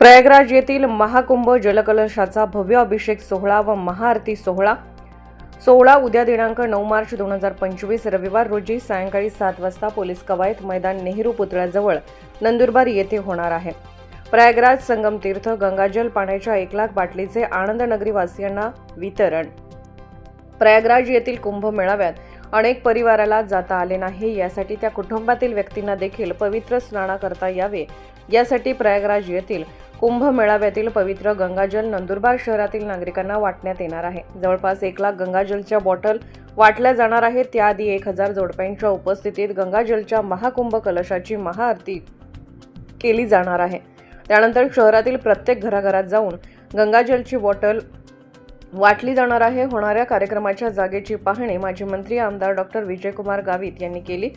प्रयागराज येथील महाकुंभ जलकलशाचा भव्य अभिषेक सोहळा व महाआरती सोहळा. सोहळा उद्या दिनांक नऊ मार्च दोन हजार पंचवीस रविवार रोजी सायंकाळी सात वाजता पोलीस कवायत मैदान नेहरू पुतळ्याजवळ नंदुरबार येथे होणार आहे. प्रयागराज संगम तीर्थ गंगाजल पाण्याच्या एक लाख बाटलीचे आनंद नगरी वासियांना वितरण. प्रयागराज येथील कुंभ मेळाव्यात अनेक परिवाराला जाता आले नाही यासाठी त्या कुटुंबातील व्यक्तींना देखील पवित्र स्नाना करता यावे यासाठी प्रयागराज येथील कुंभ मेळाव्यातील पवित्र गंगाजल नंदुरबार शहरातील नागरिकांना वाटण्यात येणार आहे. जवळपास एक लाख गंगाजलच्या बॉटल वाटल्या जाणार आहेत. त्याआधी एक हजार जोडप्यांच्या उपस्थितीत गंगाजलच्या महाकुंभ कलशाची महाआरती केली जाणार आहे. त्यानंतर शहरातील प्रत्येक घराघरात जाऊन गंगाजलची बॉटल वाटली जाणार आहे. होणाऱ्या कार्यक्रमाच्या जागेची पाहणी माजी मंत्री आमदार डॉक्टर विजयकुमार गावित यांनी केली.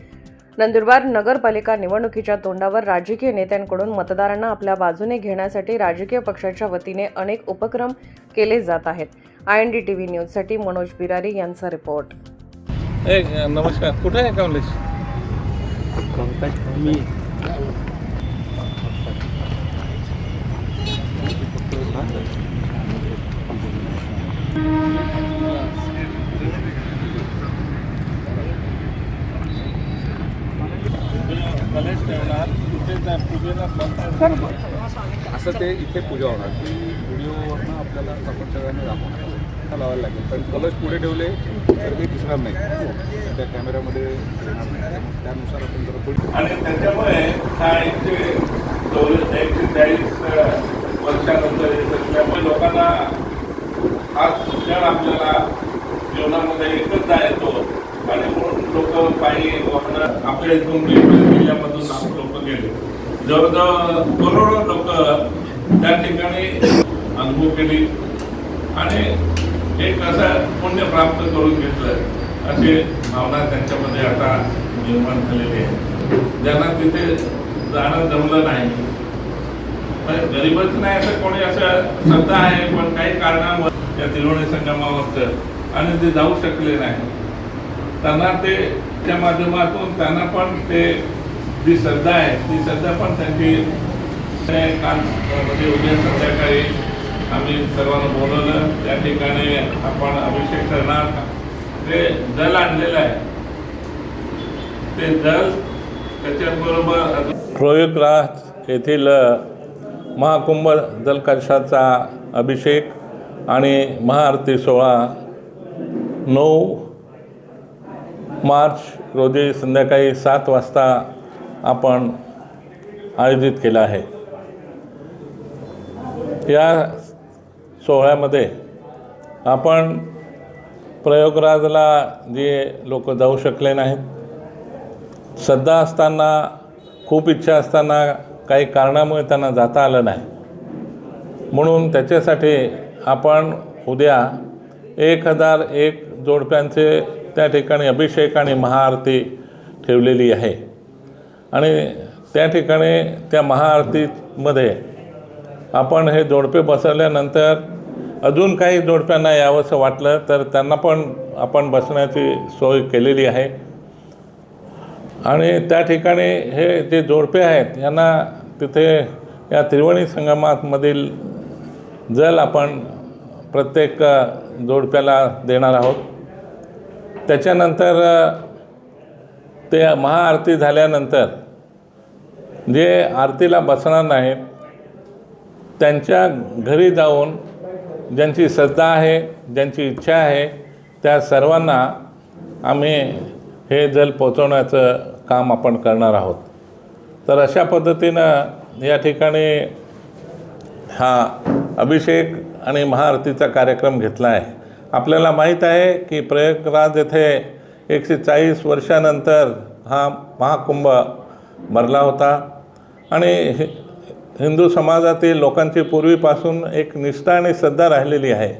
नंदुरबार नगरपालिका निवडणुकीच्या तोंडावर राजकीय नेत्यांकडून मतदारांना आपल्या बाजूने घेण्यासाठी राजकीय पक्षाच्या वतीने अनेक उपक्रम केले जात आहेत. I N D T V न्यूजसाठी मनोज बिरारी यांचा रिपोर्ट. नमस्कार. कुठे आहे कमलेश मी कलेश ठेवणार. असं ते इथे पूजा होणार. ती व्हिडिओवरनं आपल्याला आपण सगळ्यांनी दाखवणार. लावायला लागेल. पण कलश पुढे ठेवले तर ते दिसणार नाही. त्या कॅमेऱ्यामध्ये येणार नाही. त्यानुसार आपण जरा थोडी आणि त्याच्यामुळे हा एकशे चाळीस वर्षानंतर येत असल्यामुळे लोकांना हा क्षण आपल्याला जीवनामध्ये एकचदा येतो आणि लोक पायी आपल्या इथून जिल्ह्यामधून लाखो लोक गेले. जवळजवळ करोडो लोक त्या ठिकाणी अनुभव केली. आणि एक असं पुण्य प्राप्त करून घेतलं अशी भावना त्यांच्यामध्ये आता निर्माण झालेली आहे. ज्यांना तिथे जाणं जमलं नाही. गरीबच नाही असं कोणी असं श्रद्धा आहे पण काही कारणामुळे त्या तिरुवणी संगमावर आणि ते जाऊ शकले नाही. त्यांना ते त्या माध्यमातून त्यांना पण ते जी श्रद्धा आहे ती श्रद्धा पण त्यांची काल म्हणजे उद्या संध्याकाळी आम्ही सर्वांना बोलवलं. त्या ठिकाणी आपण अभिषेक करणार. ते जल आणलेलं आहे. ते दल त्याच्याबरोबर प्रयोगराज येथील महाकुंभ जलकलशाचा अभिषेक आणि महाआरती सोहळा नऊ मार्च रोजी संध्याकाळी सात वाजता आपण आयोजित केला आहे. या सोहळ्यामध्ये आपण प्रयोगराजला जे लोक जाऊ शकले नाहीत सध्या असताना खूप इच्छा असताना काही कारणामुळे त्यांना जाता आलं नाही. म्हणून त्याच्यासाठी आपण उद्या एक हजार एक जोडप्यांचे त्या ठिकाणी अभिषेक आणि महाआरती ठेवलेली आहे. आणि त्या ठिकाणी त्या महाआरतीमध्ये आपण हे जोडपे बसवल्यानंतर अजून काही जोडप्यांना यावंसं वाटलं तर त्यांना पण आपण बसण्याची सोय केलेली आहे. आणि त्या ठिकाणी हे जे जोडपे आहेत यांना तिथे या त्रिवेणी संगमातमधील जल आपण प्रत्येक जोडप्याला देणार आहोत. त्याच्यानंतर ते महाआरती झाल्यानंतर जे आरतीला बसणार नाहीत त्यांच्या घरी जाऊन ज्यांची श्रद्धा आहे ज्यांची इच्छा आहे त्या सर्वांना आम्ही हे जल पोचवण्याचं काम आपण करणार आहोत. तर अशा पद्धतीनं या ठिकाणी हा अभिषेक आणि महाआरतीचा कार्यक्रम घेतला आहे. आपल्याला माहीत आहे की प्रयागराज येथे एकशे चाळीस वर्षानंतर हा महाकुंभ भरला होता. आणि हि- हिंदू समाजातील लोकांची पूर्वीपासून एक निष्ठा आणि श्रद्धा राहिलेली आहे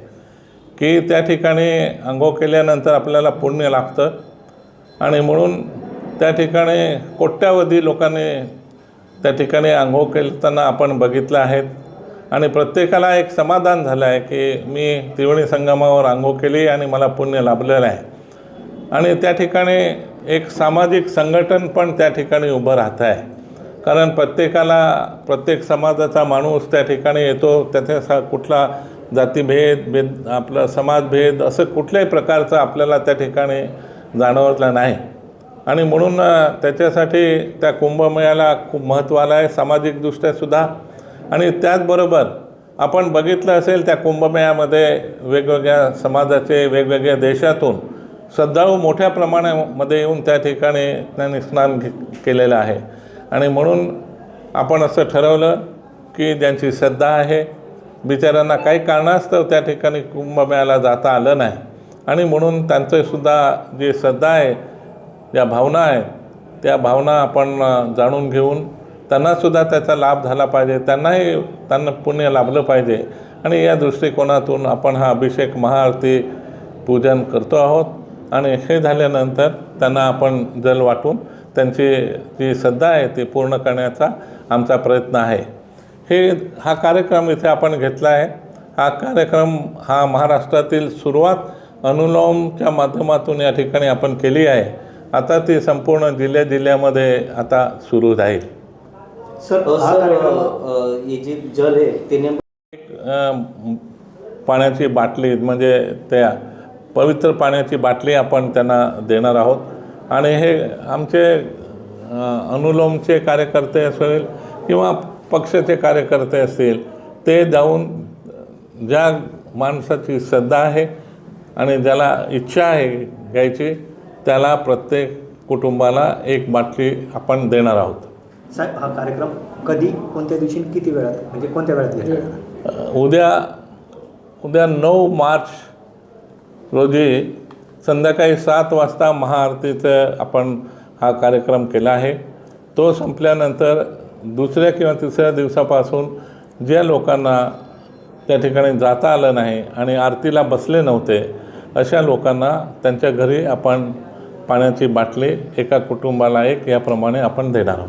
की त्या ठिकाणी अंघो केल्यानंतर आपल्याला पुण्य लागतं. आणि म्हणून त्या ठिकाणी कोट्यावधी लोकांनी त्या ठिकाणी आंघोळ केताना आपण बघितलं आहेत आणि प्रत्येकाला एक समाधान झालं आहे की मी त्रिवेणी संगमावर आंघो केली आणि मला पुण्य लाभलेलं आहे. आणि त्या ठिकाणी एक सामाजिक संघटन पण त्या ठिकाणी उभं राहत आहे. कारण प्रत्येकाला प्रत्येक समाजाचा माणूस त्या ठिकाणी येतो त्याच्या सा कुठला जातीभेद भेद आपला समाजभेद असं कुठल्याही प्रकारचं आपल्याला त्या ठिकाणी जाणवतलं नाही. आणि म्हणून त्याच्यासाठी त्या कुंभमेळ्याला खूप महत्त्व आलं आहे सामाजिकदृष्ट्यासुद्धा आणि त्याचबरोबर आपण बघितलं असेल त्या कुंभमेळ्यामध्ये वेगवेगळ्या समाजाचे वेगवेगळ्या देशातून श्रद्धाळू मोठ्या प्रमाणामध्ये येऊन त्या ठिकाणी त्यांनी स्नान घे केलेलं आहे. आणि म्हणून आपण असं ठरवलं की ज्यांची श्रद्धा आहे बिचाऱ्यांना काही कारणास्तव त्या ठिकाणी कुंभमेळ्याला जाता आलं नाही. आणि म्हणून त्यांचंसुद्धा जी श्रद्धा आहे ज्या भावना आहेत त्या भावना आपण जाणून घेऊन त्यांनासुद्धा त्याचा लाभ झाला पाहिजे. त्यांनाही त्यांना पुण्य लाभलं पाहिजे. आणि या दृष्टिकोनातून आपण हा अभिषेक महाआरती पूजन करतो आहोत. आणि हे झाल्यानंतर त्यांना आपण जल वाटून त्यांची जी श्रद्धा आहे ती पूर्ण करण्याचा आमचा प्रयत्न आहे. हे हा कार्यक्रम इथे आपण घेतला आहे. हा कार्यक्रम हा महाराष्ट्रातील सुरुवात अनुलोमच्या माध्यमातून या ठिकाणी आपण केली आहे. आता ती संपूर्ण जिल्ह्या जिल्ह्यामध्ये आता सुरू राहील सर हा कार्यक्रम अ, हे जे जल आहे ते नेमकं अ, पाण्याची बाटली म्हणजे त्या पवित्र पाण्याची बाटली आपण त्यांना देणार आहोत. आणि हे आमचे अनुलोमचे कार्यकर्ते असेल किंवा पक्षाचे कार्यकर्ते असतील ते जाऊन ज्या माणसाची श्रद्धा आहे आणि ज्याला इच्छा आहे घ्यायची त्याला प्रत्येक कुटुंबाला एक बाटली आपण देणार आहोत. साहेब हा कार्यक्रम कधी कोणत्या दिवशी किती वेळात म्हणजे कोणत्या वेळात घेतला उद्या उद्या नऊ मार्च रोजी संध्याकाळी सात वाजता महाआरतीचं आपण हा कार्यक्रम केला आहे. तो संपल्यानंतर दुसऱ्या किंवा तिसऱ्या दिवसापासून ज्या लोकांना त्या ठिकाणी जाता आलं नाही आणि आरतीला बसले नव्हते अशा लोकांना त्यांच्या घरी आपण पाण्याची बाटली एका कुटुंबाला एक याप्रमाणे आपण देणार आहोत.